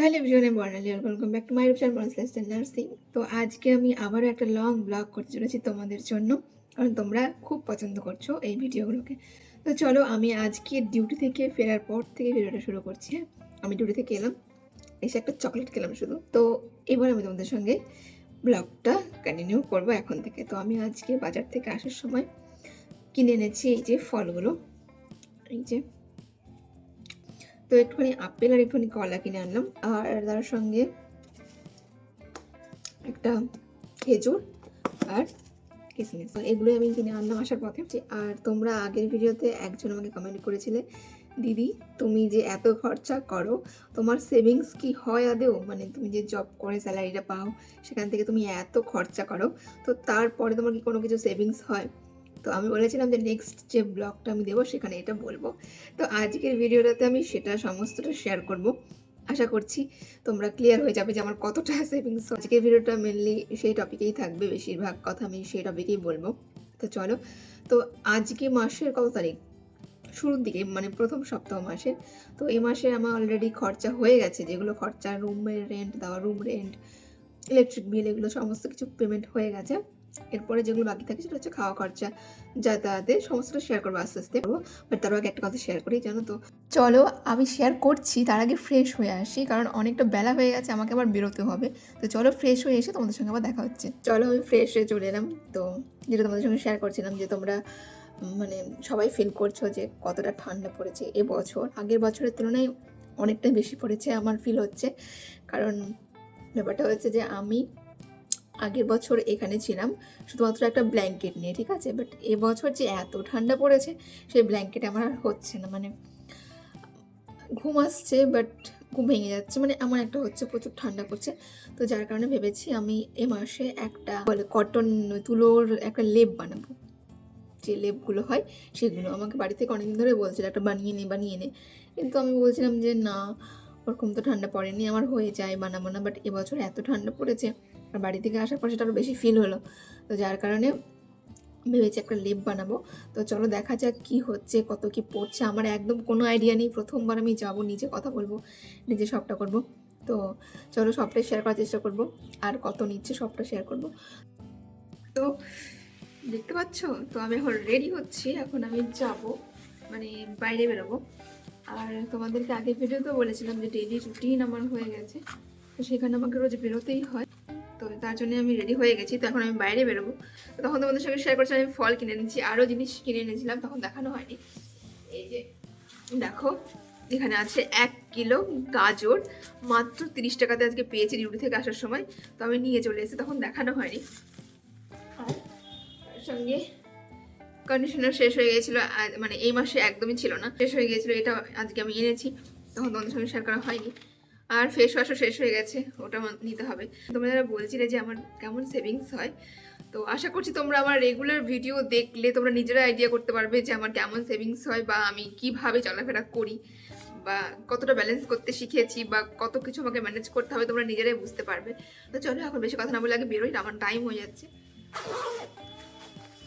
তাহলে ভিজনে Barnali welcome back to my বনসলেস্টেন nursing তো আজকে আমি আবারও একটা লং ব্লগ করতে চলেছি তোমাদের জন্য, কারণ তোমরা খুব পছন্দ করছ এই ভিডিওগুলোকে। তো চলো আমি আজকে ডিউটি থেকে ফেরার পর থেকে ভিডিওটা শুরু করছি হ্যাঁ? আমি ডিউটি থেকে এলাম, এসে একটা চকলেট খেলাম শুধু। তো এবার আমি তোমাদের সঙ্গে ব্লগটা কন্টিনিউ করব এখন থেকে। তো আমি আজকে বাজার থেকে আসার সময় কিনে এনেছি এই যে ফলগুলো, এই যে তো একটুখানি আপেল আর একটুখানি কলা কিনে আনলাম। আর তার সঙ্গে একটা খেজুর আর কিসমিস। এগুলোই আমি কিনে আনলাম আসার পথে। আর তোমরা আগের ভিডিওতে একজন আমাকে কমেন্ট করেছিলে, দিদি, তুমি যে এত খরচা করো, তোমার সেভিংস কি হয় আদেও মানে তুমি যে জব করে স্যালারিটা পাও, সেখান থেকে তুমি এত খরচা করো, তো তারপরে তোমার কি কোনো কিছু সেভিংস হয়? তো আমি বলেছিলাম যে নেক্সট যে ব্লগটা আমি দেবো সেখানে এটা বলব। তো আজকের ভিডিওটাতে আমি সেটা সমস্তটা শেয়ার করব। আশা করছি তোমরা ক্লিয়ার হয়ে যাবে যে আমার কতটা সেভিংস আজকের ভিডিওটা মেনলি সেই টপিকেই থাকবে, বেশিরভাগ কথা আমি সেই টপিকেই বলব। তো চলো, তো আজকে মাসের কত তারিখ? শুরুর দিকে মানে প্রথম সপ্তাহ মাসের। তো এই মাসে আমার অলরেডি খরচা হয়ে গেছে, যেগুলো খরচা রুমের রেন্ট দেওয়া রুম রেন্ট ইলেকট্রিক বিল এগুলো সমস্ত কিছু পেমেন্ট হয়ে গেছে। এরপরে যেগুলো বাকি থাকে সেটা হচ্ছে খাওয়া খরচা যাতায়াতের সমস্তটা শেয়ার করব আস্তে আস্তে। করব বাট তার আগে একটা কথা শেয়ার করি, জানো তো? চলো, আমি শেয়ার করছি, তার আগে ফ্রেশ হয়ে আসি, কারণ অনেকটা বেলা হয়ে গেছে, আমাকে আবার বেরোতে হবে। তো চলো ফ্রেশ হয়ে এসে তোমাদের সঙ্গে আবার দেখা হচ্ছে। চলো, আমি ফ্রেশ হয়ে চলে এলাম। তো যেটা তোমাদের সঙ্গে শেয়ার করছিলাম যে তোমরা মানে সবাই ফিল করছ যে কতটা ঠান্ডা পড়েছে এবছর আগের বছরের তুলনায় অনেকটাই বেশি পড়েছে, আমার ফিল হচ্ছে। কারণ ব্যাপারটা হচ্ছে যে আমি আগের বছর এখানে ছিলাম, শুধুমাত্র একটা ব্ল্যাঙ্কেট নিয়ে, ঠিক আছে? বাট এবছর যে এত ঠান্ডা পড়েছে, সেই ব্ল্যাঙ্কেট আমার আর হচ্ছে না মানে ঘুম আসছে বাট ঘুম ভেঙে যাচ্ছে মানে আমার একটা হচ্ছে, প্রচুর ঠান্ডা করছে তো যার কারণে ভেবেছি আমি এ মাসে একটা বলে কটন তুলোর একটা লেপ বানাবো। যে লেপগুলো হয়, সেগুলো। আমাকে বাড়ি থেকে অনেকদিন ধরে বলছিল, একটা বানিয়ে নে বানিয়ে নে। কিন্তু আমি বলছিলাম যে, না ওরকম তো ঠান্ডা পড়েনি, আমার হয়ে যায় বানাবো না বাট এবছর এত ঠান্ডা পড়েছে, আর বাড়ি থেকে আসার পর সেটা আরও বেশি ফিল হলো। তো যার কারণে ভেবেছি একটা লেপ বানাবো। তো চলো দেখা যাক কি হচ্ছে, কত কি পড়ছে, আমার একদম কোনো আইডিয়া নেই, প্রথমবার আমি যাব, নিজে কথা বলব, নিজে সবটা করব। তো চলো সবটাই শেয়ার করার চেষ্টা করব, আর কত নিচ্ছে সবটা শেয়ার করব। তো দেখতে পাচ্ছ? তো আমি এখন রেডি হচ্ছি, এখন আমি যাব মানে বাইরে বেরোবো। আর তোমাদেরকে আগের ভিডিওতেও বলেছিলাম যে ডেইলি রুটিন আমার হয়ে গেছে। তো সেখানে আমাকে রোজ বেরোতেই হয়। তো তার জন্য আমি রেডি হয়ে গেছি। তো এখন আমি বাইরে বেরোবো। তো তখন তোমাদের সঙ্গে শেয়ার করছি আমি ফল কিনে নিচ্ছি আরও জিনিস কিনে এনেছিলাম, তখন দেখানো হয়নি। এই যে, দেখো, এখানে আছে এক কিলো গাজর, মাত্র তিরিশ টাকাতে আজকে পেয়েছি ডিউটি থেকে আসার সময়। তো আমি নিয়ে চলে এসেছি, তখন দেখানো হয়নি। আর তার সঙ্গে কন্ডিশনার শেষ হয়ে গিয়েছিল আজ- মানে এই মাসে একদমই ছিল না। শেষ হয়ে গিয়েছিল, এটা আজকে আমি এনেছি, তখন তোমাদের সঙ্গে শেয়ার করা হয়নি। আর ফেস ওয়াশও শেষ হয়ে গেছে, ওটা নিতে হবে। তোমরা যারা বলছিলে যে আমার কেমন সেভিংস হয়, তো আশা করছি তোমরা আমার রেগুলার ভিডিও দেখলে তোমরা নিজেরা আইডিয়া করতে পারবে যে আমার কেমন সেভিংস হয় বা আমি কীভাবে চলাফেরা করি, বা কতটা ব্যালেন্স করতে শিখেছি, বা কত কিছু আমাকে ম্যানেজ করতে হবে, তোমরা নিজেরাই বুঝতে পারবে। তো চলো, এখন বেশি কথা না বলে আগে বেরোই, আমার টাইম হয়ে যাচ্ছে।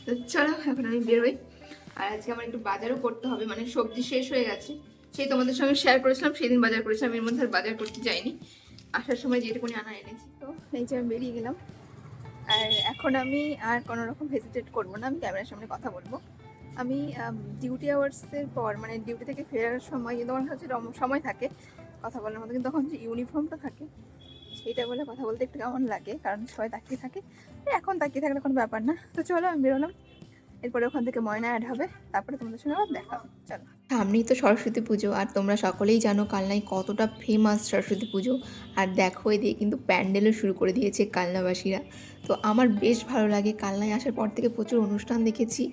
তো চলো, এখন আমি বেরোই। আর আজকে আমার একটু বাজারও করতে হবে মানে সবজি শেষ হয়ে গেছে। সেই তোমাদের সঙ্গে শেয়ার করেছিলাম, সেদিন বাজার করেছিলাম এর মধ্যে আর বাজার করতে যাইনি। আসার সময় যেটুকুনি আনা এনেছি। তো এই যে আমি বেরিয়ে গেলাম। আর এখন আমি আর কোনো রকম হেজিটেট করব না, আমি ক্যামেরার সামনে কথা বলব। আমি ডিউটি আওয়ার্সের পর মানে ডিউটি থেকে ফেরার সময়, কিন্তু আমার রম- সময় থাকে। কথা বলার মতো, কিন্তু তখন যে ইউনিফর্মটা থাকে সেইটা বলে কথা বলতে একটু কেমন লাগে? কারণ সবাই তাকিয়ে থাকে। এখন তাকিয়ে থাকলে কোনো ব্যাপার না। তো চলো, আমি বেরোলাম। এরপরে ওখান থেকে ময়না অ্যাড হবে। তারপরে তোমাদের সঙ্গে আবার দেখা হবে। চলো। সামনেই তো সরস্বতী পুজো, আর তোমরা সকলেই জানো কালনায় কতটা ফেমাস সরস্বতী পুজো। আর দেখো দিয়ে কিন্তু প্যান্ডেলও শুরু করে দিয়েছে কালনাবাসীরা। তো আমার বেশ ভালো লাগে, কালনায় আসার পর থেকে প্রচুর অনুষ্ঠান দেখেছি।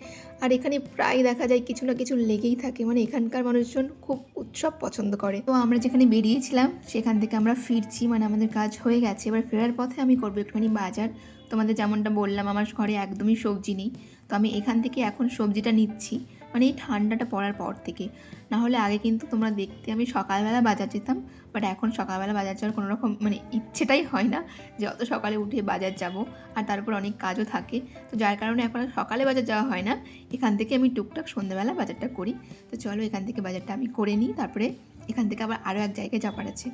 আর এখানে প্রায় দেখা যায় কিছু না কিছু লেগেই থাকে মানে এখানকার মানুষজন খুব উৎসব পছন্দ করে। তো আমরা যেখানে বেরিয়েছিলাম, সেখান থেকে আমরা ফিরছি মানে আমাদের কাজ হয়ে গেছে। এবার ফেরার পথে আমি করব একটুখানি বাজার। তোমাদের যেমনটা বললাম, আমার ঘরে একদমই সবজি নেই। তো আমি এখান থেকে এখন সবজিটা নিচ্ছি। মানে এই ঠান্ডাটা পড়ার পর থেকে। না হলে আগে কিন্তু তোমরা দেখতে আমি সকালবেলা বাজার যেতাম বাট এখন সকালবেলা বাজার যাওয়ার কোনো রকম মানে ইচ্ছেটাই হয় না যে অত সকালে উঠে বাজার যাব, আর তারপর অনেক কাজও থাকে। তো যার কারণে এখন সকালে বাজার যাওয়া হয় না। এখান থেকে আমি টুকটাক সন্ধ্যেবেলা বাজারটা করি। তো চলো এখান থেকে বাজারটা আমি করে নিই, তারপরে এখান থেকে আবার আরও এক জায়গায় যাবার আছে।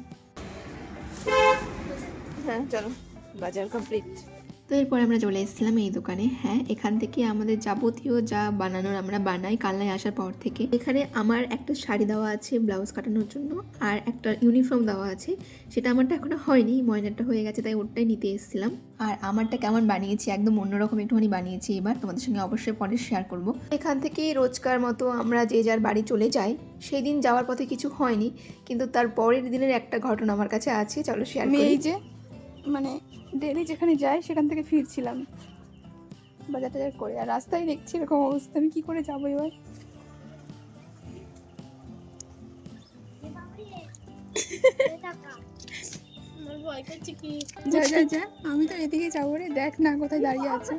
হ্যাঁ চলো। বাজার কমপ্লিট। তো এরপরে আমরা চলে এসেছিলাম এই দোকানে। হ্যাঁ এখান থেকে আমাদের যাবতীয় যা বানানোর আমরা বানাই কালনায় আসার পর থেকে। এখানে আমার একটা শাড়ি দেওয়া আছে ব্লাউজ কাটানোর জন্য আর একটা ইউনিফর্ম দেওয়া আছে। সেটা আমারটা এখনও হয়নি ময়নারটা হয়ে গেছে তাই ওটাই নিতে এসেছিলাম। আর আমারটা কেমন বানিয়েছি একদম অন্যরকম একটুখানি বানিয়েছি এবার তোমাদের সঙ্গে অবশ্যই পরে শেয়ার করব। এখান থেকে রোজকার মতো আমরা যে যার বাড়ি চলে যাই সেই দিন যাওয়ার পথে কিছু হয়নি কিন্তু তার পরের দিনের একটা ঘটনা আমার কাছে আছে চলো শেয়ার করি। এই যে মানে ডেলি যেখানে যাই সেখান থেকে ফিরছিলাম। বাজার টাজার করে আর রাস্তায় দেখছি এরকম অবস্থা আমি কি করে যাব এবার? যা যা যা আমি তো এদিকে যাব রে দেখ না কোথায় দাঁড়িয়ে আছে।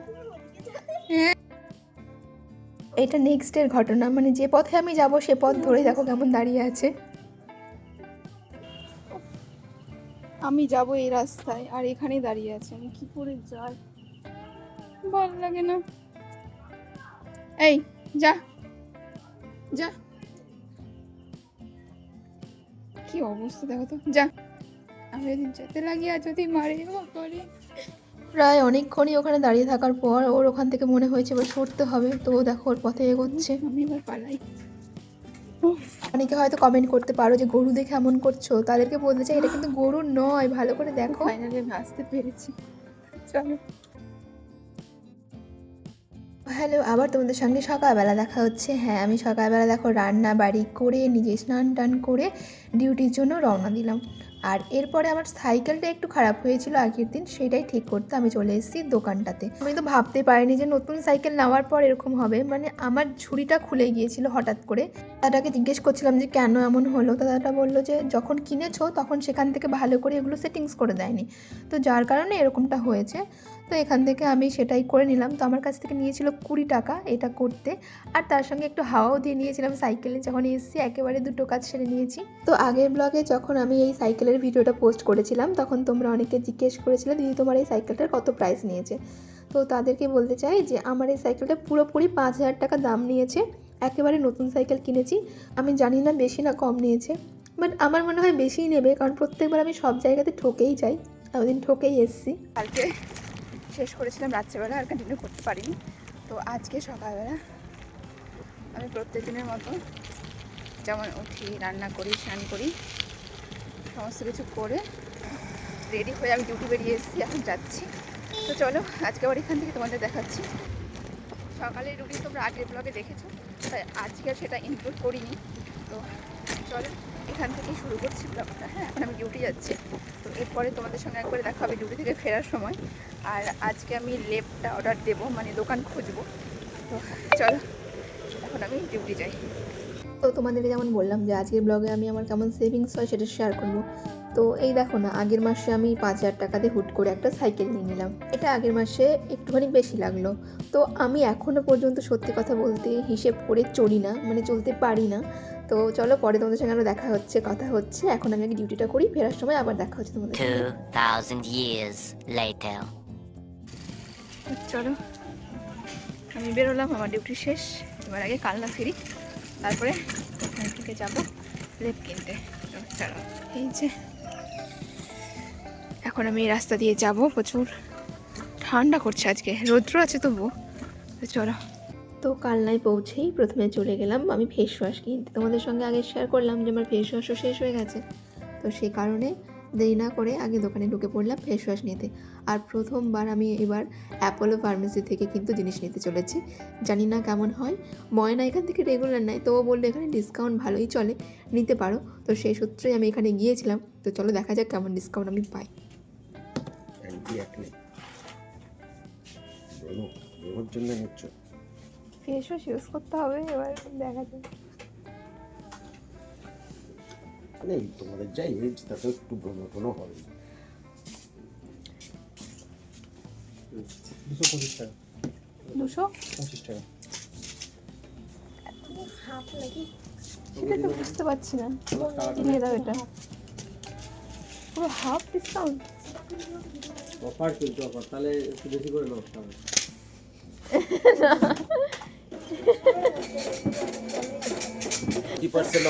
এটা নেক্সটের ঘটনা মানে যে পথে আমি যাব সে পথ ধরে দেখো কেমন দাঁড়িয়ে আছে। আমি যাব এই রাস্তায় আর এখানেই দাঁড়িয়ে আছে আমি। কি করে যাই? ভালো লাগে না। এই যা। যা। কি অবস্থা দেখো তো। যা। আমি যদি যেতে লাগি আর যদি মারে করে। প্রায় অনেকক্ষণই ওখানে দাঁড়িয়ে থাকার পর ওর ওখান থেকে মনে হয়েছে এবার সরতে হবে তো ও দেখো ওর পথে এগোচ্ছে। আমি এবার পালাই। অনেকে হয়তো কমেন্ট করতে পারো যে গরু দেখে এমন করছ। তাদেরকে বলতে চাই এটা কিন্তু গরু নয় ভালো করে দেখো। ফাইনালি আমি আসতে পেরেছি। চলো। হ্যালো আবার তোমাদের সঙ্গে সকালবেলা দেখা হচ্ছে। হ্যাঁ আমি সকালবেলা দেখো রান্না বাড়ি করে নিজে স্নান টান করে ডিউটির জন্য রওনা দিলাম। আর এরপরে আমার সাইকেলটা একটু খারাপ হয়েছিল আগের দিন সেটাই ঠিক করতে আমি চলে এসেছি দোকানটাতে। আমি তো ভাবতে পারিনি যে নতুন সাইকেল নেওয়ার পর এরকম হবে। মানে আমার ঝুড়িটা খুলে গিয়েছিল হঠাৎ করে। দাদাকে জিজ্ঞেস করছিলাম যে কেন এমন হলো? দাদাটা বলল যে, যখন কিনেছো তখন সেখান থেকে ভালো করে এগুলো সেটিংস করে দেয়নি। তো যার কারণে এরকমটা হয়েছে। তো এখান থেকে আমি সেটাই করে নিলাম। তো আমার কাছ থেকে নিয়েছিল কুড়ি টাকা এটা করতে। আর তার সঙ্গে একটু হাওয়াও দিয়ে নিয়েছিলাম সাইকেলে। যখন এসেছি, একেবারে দুটো কাজ সেরে নিয়েছি। তো আগের ব্লগে যখন আমি এই সাইকেলের ভিডিওটা পোস্ট করেছিলাম, তখন তোমরা অনেকে জিজ্ঞেস করেছিলে, দিদি, তোমার এই সাইকেলটার কত প্রাইস নিয়েছে? তো তাদেরকে বলতে চাই যে, আমার এই সাইকেলটা পুরোপুরি পাঁচ হাজার টাকা দাম নিয়েছে। একেবারে নতুন সাইকেল কিনেছি। আমি জানি না বেশি না কম নিয়েছে। বাট আমার মনে হয় বেশিই নেবে, কারণ প্রত্যেকবার আমি সব জায়গাতে ঠকেই যাই। আর ওই দিন ঠকেই এসেছি। কালকে শেষ করেছিলাম রাত্রেবেলা আর কন্টিনিউ করতে পারিনি। তো আজকে সকালবেলা আমি প্রত্যেক দিনের মতো যেমন উঠি, রান্না করি, স্নান করি, সমস্ত কিছু করে রেডি হয়ে আমি ডিউটি বেরিয়ে এসেছি, এখন যাচ্ছি। তো চলো, আজকে আবার এখান থেকে তোমাদের দেখাচ্ছি। সকালের রুটিন তোমরা আগের ব্লগে দেখেছ। তাই আজকে সেটা ইনক্লুড করিনি। তো চলো, এখান থেকেই শুরু করছি ব্লগটা। হ্যাঁ এখন আমি ডিউটি যাচ্ছি। তো এরপরে তোমাদের সঙ্গে একবারে দেখা হবে ডিউটি থেকে ফেরার সময়। আর আজকে আমি লেপটা অর্ডার দেব মানে দোকান খুঁজবো। তো চলো, এখন আমি ডিউটি যাই। তো তোমাদেরকে যেমন বললাম যে আজকের ব্লগে আমি আমার কেমন সেভিংস হয় সেটা শেয়ার করব। তো এই দেখো না আগের মাসে আমি পাঁচ হাজার টাকা দিয়ে হুট করে একটা সাইকেল নিয়ে নিলাম। এটা আগের মাসে একটুখানি বেশি লাগল। তো আমি এখনও পর্যন্ত সত্যি কথা বলতে হিসেব করে চলি না মানে চলতে পারি না। তো চলো পরে তোমাদের সঙ্গে আরও দেখা হচ্ছে কথা হচ্ছে। এখন আমি আগে ডিউটিটা করি ফেরার সময় আবার দেখা হচ্ছে তোমাদের সঙ্গে। 2,000 years later. চলো আমি বেরোলাম আমার ডিউটি শেষ। এবার আগে কালনা ফিরি তারপরে ওখান থেকে যাব লেপ কিনতে তো চলো এই যে এখন আমি এই রাস্তা দিয়ে যাব, প্রচুর ঠান্ডা করছে আজকে, রৌদ্র আছে তবু চলো। তো কালনায় পৌঁছেই প্রথমে চলে গেলাম, আমি ফেস ওয়াশ কিনতে। তোমাদের সঙ্গে আগে শেয়ার করলাম যে আমার ফেস ওয়াশও শেষ হয়ে গেছে। তো সেই কারণে দেরি না করে আগে দোকানে ঢুকে পড়লাম ফেস ওয়াশ নিতে। আর প্রথমবার আমি এবার অ্যাপোলো ফার্মেসি থেকে কিন্তু জিনিস নিতে চলেছি। জানি না কেমন হয়। ময়না এখান থেকে রেগুলার নেয়, তো বলল এখানে ডিসকাউন্ট ভালোই চলে, নিতে পারো। তো সেই সূত্রেই আমি এখানে গিয়েছিলাম। তো চলো দেখা যাক কেমন ডিসকাউন্ট আমি পাই। অ্যান্টি অ্যাকনে ব্রণ ব্রণের জন্য নিচ্ছ? ফেস ওয়াশ ইউজ করতে হবে এবার দেখা যাক। মানে তোমাদের যাই এজ তাতে একটু ব্রণ ট্রণ হবে। দুশো পঁচিশ টাকা। দুশো? পঁচিশ টাকা। সেটা তো বুঝতে পারছি না। দিয়ে দাও এটা। পুরো হাফ ডিসকাউন্ট অফার চলছে অফার। তাহলে একটু বেশি করে লস হবে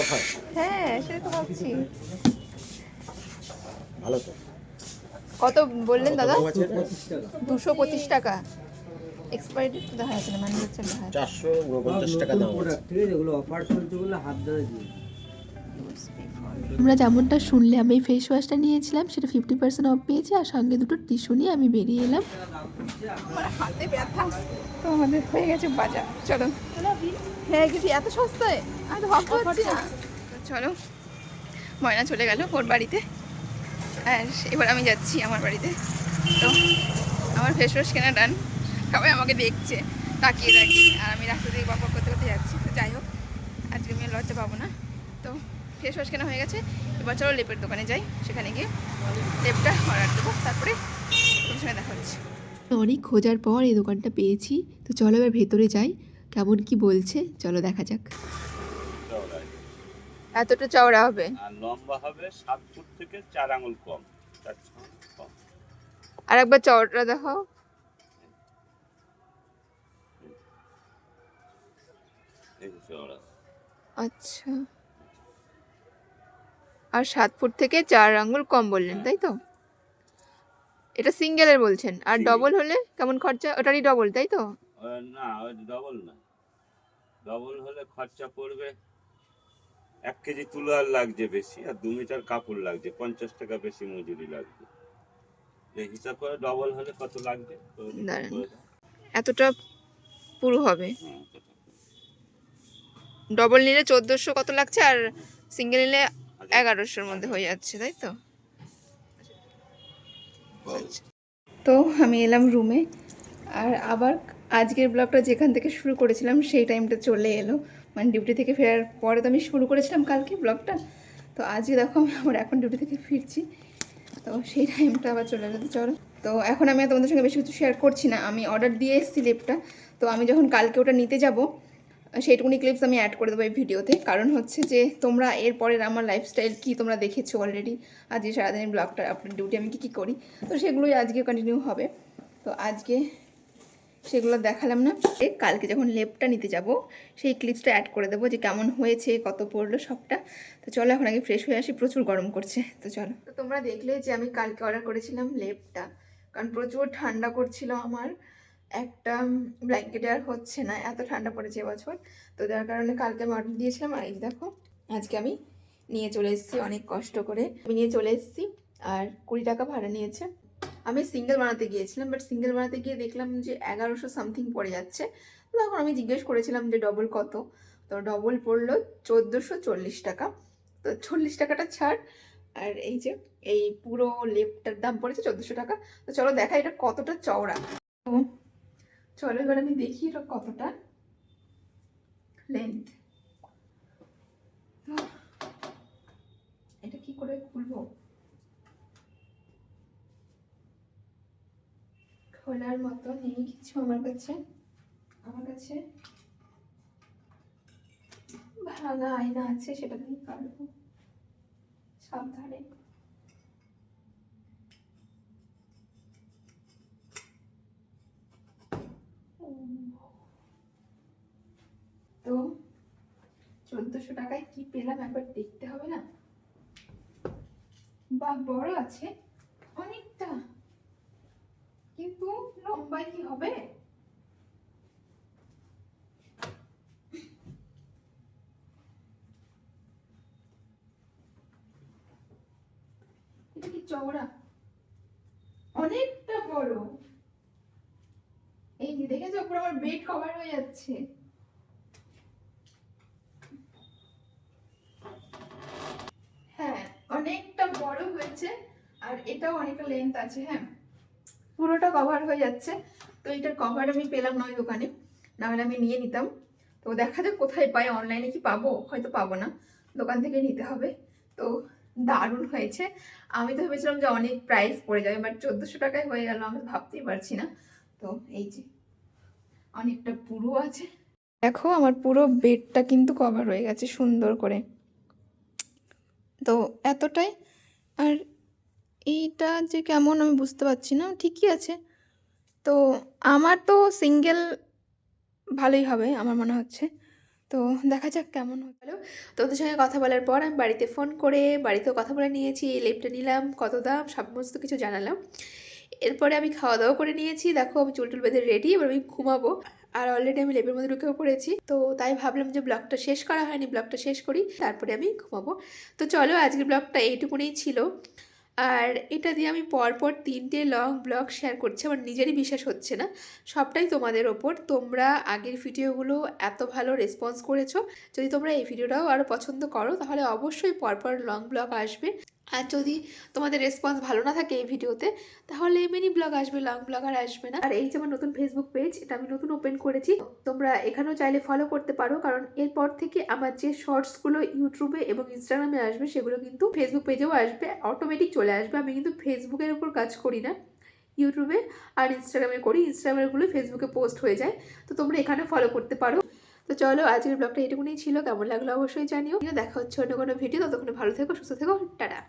অফার। হ্যাঁ সেটা তো ভাবছি। ভালো তো। কত বললেন দাদা? দুশো পঁচিশ টাকা। এক্সপায়ারি ডেট দেখা যাচ্ছে না ম্যানুফ্যাকচার দেখা চারশো উনপঞ্চাশ টাকা দাম ঠিক আছে এগুলো অফার চলছে বলে হাত ধরে দিয়ে। তোমরা যেমনটা শুনলে, আমি ফেস ওয়াশটা নিয়েছিলাম, সেটা ফিফটি পার্সেন্ট অফ পেয়েছি আর সঙ্গে দুটো টিস্যু নিয়ে আমি বেরিয়ে এলাম। আমার হাতে ব্যথা। তো আমাদের হয়ে গেছে বাজার। চলো। হ্যাঁ কিন্তু এত সস্তায়? তো ভাবতে চলো। ময়না চলে গেল ওর বাড়িতে। আর এবার আমি যাচ্ছি আমার বাড়িতে। তো আমার ফেস ওয়াশ কেনা ডান সবাই আমাকে দেখছে, তাকিয়ে তাকিয়ে আর আমি রাস্তা দিয়ে বকর করতে করতে যাচ্ছি। তো যাই হোক, আজকে আমি আর লজ্জা পাবো না। তো ফেস ওয়াশ কেনা হয়ে গেছে। এবার চলো লেপের দোকানে যাই সেখানে গিয়ে লেপটা অর্ডার দেবো তারপরে তোমার সঙ্গে দেখা হচ্ছে। অনেক খোঁজার পর এই দোকানটা পেয়েছি তো চলো এবার ভেতরে যাই কেমন কি বলছে চলো দেখা যাক। এতটা চওড়া হবে? আর লম্বা হবে সাত ফুট থেকে চার আঙুল কম। আর একবার চওড়া দেখাও। এই যে চওড়া। আচ্ছা। আর সাত ফুট থেকে চার আঙ্গুল কম বললেন তাই তো? এটা সিঙ্গেলের বলছেন আর ডবল হলে কেমন খরচা? ওটারই ডবল তাই তো? না ডবল না। ডবল হলে খরচা পড়বে এক কেজি তুলার লাগছে বেশি আর দু মিটার কাপড় লাগছে পঞ্চাশ টাকা বেশি মজুরি লাগবে। এই হিসাব করে ডবল হলে কত লাগবে। এতটা পুরো হবে? হ্যাঁ, ডবল নিলে চোদ্দোশো কত লাগছে আর সিঙ্গেল নিলে। এগারোশোর মধ্যে হয়ে যাচ্ছে তাই তো? তো আমি এলাম রুমে আর আবার আজকের ব্লগটা যেখান থেকে শুরু করেছিলাম সেই টাইমটা চলে এলো। মানে ডিউটি থেকে ফেরার পরে তো আমি শুরু করেছিলাম কালকে ব্লগটা। তো আজকে দেখো আমি আমার এখন ডিউটি থেকে ফিরছি। তো সেই টাইমটা আবার চলে এলো তো চলো। তো এখন আমি তোমাদের সঙ্গে বেশি কিছু শেয়ার করছি না। আমি অর্ডার দিয়ে এসেছি লেপটা তো আমি যখন কালকে ওটা নিতে যাব সেইটুকুনি ক্লিপস আমি অ্যাড করে দেবো এই ভিডিওতে কারণ হচ্ছে যে তোমরা এরপরের আমার লাইফস্টাইল কি তোমরা দেখেছ অলরেডি আজকে সারাদিনের ব্লগটা আপনার ডিউটি আমি কী কী করি? তো সেগুলোই আজকে কন্টিনিউ হবে। তো আজকে সেগুলো দেখালাম না। কালকে যখন লেপটা নিতে যাব, সেই ক্লিপসটা অ্যাড করে দেবো যে কেমন হয়েছে, কত পড়ল সবটা। তো চলো এখন আগে ফ্রেশ হয়ে আসি, প্রচুর গরম করছে। তো চলো। তো তোমরা দেখলে যে আমি কালকে অর্ডার করেছিলাম লেপটা। কারণ প্রচুর ঠান্ডা করছিল আমার। একটা ব্ল্যাঙ্কেটে আর হচ্ছে না, এত ঠান্ডা পড়েছে এবছর। তো যার কারণে কালকে আমি অর্ডার দিয়েছিলাম, আর এই দেখো, আজকে আমি নিয়ে চলে এসেছি অনেক কষ্ট করে। আমি নিয়ে চলে এসেছি, আর কুড়ি টাকা ভাড়া নিয়েছে। আমি সিঙ্গেল বানাতে গিয়েছিলাম বাট সিঙ্গেল বানাতে গিয়ে দেখলাম যে এগারোশো সামথিং পড়ে যাচ্ছে। তখন আমি জিজ্ঞেস করেছিলাম যে ডবল কত? তো ডবল পড়ল চোদ্দোশো চল্লিশ টাকা। তো চল্লিশ টাকাটা ছাড়। আর এই যে, এই পুরো লেপটার দাম পড়েছে চোদ্দোশো টাকা। তো চলো দেখা এটা কতটা চওড়া। তো চলো, এবার আমি দেখি এটা কতটা লেন্থ এটা কি করে খুলবো? খোলার মতো নেই কিছু আমার কাছে। আমার কাছে ভাঙা আয়না আছে, সেটা দিয়ে কাটবো। সাবধানে। তো চোদ্দশো টাকায় কি পেলাম? একবার দেখতে হবে না? বা বড় আছে। অনেকটা। কিন্তু লম্বায় কি হবে? চওড়া অনেকটা বড় এই যে দেখেছ পুরো আমার বেড কভার হয়ে যাচ্ছে। হ্যাঁ অনেকটা বড় হয়েছে আর এটাও অনেকটা লেন্থ আছে হ্যাঁ। পুরোটা কভার হয়ে যাচ্ছে। তো এটার কভার আমি পেলাম না ওই দোকানে না হলে আমি নিয়ে নিতাম। তো দেখা যাক কোথায় পাই অনলাইনে কি পাবো? হয়তো পাবো না। দোকান থেকে নিতে হবে। তো দারুণ হয়েছে। আমি তো ভেবেছিলাম যে অনেক প্রাইস পড়ে যাবে বাট চোদ্দোশো টাকায় হয়ে গেল, আমি ভাবতেই পারছি না। তো এই যে। অনেকটা পুরো আছে। দেখো, আমার পুরো বেডটা কিন্তু কভার হয়ে গেছে সুন্দর করে। তো এতটাই। আর এইটা যে কেমন আমি বুঝতে পারছি না, ঠিকই আছে। তো আমার তো সিঙ্গেল ভালোই হবে, আমার মনে হচ্ছে। তো দেখা যাক কেমন হলো তোদের সঙ্গে কথা বলার পর আমি বাড়িতে ফোন করে, বাড়িতেও কথা বলে নিয়েছি লেপটা নিলাম, কত দাম সমস্ত কিছু জানালাম। এরপরে আমি খাওয়া দাওয়া করে নিয়েছি। দেখো, আমি চুল টুল বেঁধে রেডি এবার আমি ঘুমাবো। আর অলরেডি আমি লেপের মধ্যে ঢুকেও পড়েছি। তো তাই ভাবলাম যে ব্লগটা শেষ করা হয়নি ব্লগটা শেষ করি, তারপরে আমি ঘুমাবো। তো চলো, আজকের ব্লগটা এইটুকুনেই ছিল। আর এটা দিয়ে আমি পরপর তিনটে লং ব্লগ শেয়ার করছি। আমার নিজেরই বিশ্বাস হচ্ছে না। সবটাই তোমাদের ওপর। তোমরা আগের ভিডিওগুলো এত ভালো রেসপন্স করেছ। যদি তোমরা এই ভিডিওটাও আরও পছন্দ করো, তাহলে অবশ্যই পরপর লং ব্লগ আসবে। আর যদি তোমাদের রেসপন্স ভালো না থাকে এই ভিডিওতে, তাহলে মিনি ব্লগ আসবে লং ব্লগ আর আসবে না। আর এই যে আমার নতুন ফেসবুক পেজ এটা আমি নতুন ওপেন করেছি। তোমরা এখানেও চাইলে ফলো করতে পারো, কারণ এরপর থেকে আমার যে শর্টসগুলো ইউটিউবে এবং ইনস্টাগ্রামে আসবে, সেগুলো কিন্তু ফেসবুক পেজেও আসবে অটোমেটিক চলে আসবে। আমি কিন্তু ফেসবুকের উপর কাজ করি না ইউটিউবে আর ইনস্টাগ্রামে করি। ইনস্টাগ্রামেরগুলো ফেসবুকে পোস্ট হয়ে যায়। তো তোমরা এখানে ফলো করতে পারো। তো চলো আজকের ব্লগটা এটুকুনি ছিল। কেমন লাগল অবশ্যই জানিও। দেখা হচ্ছে অন্য কোনো ভিডিও ততক্ষণে ভালো থেকো, সুস্থ থেকো। টাটা।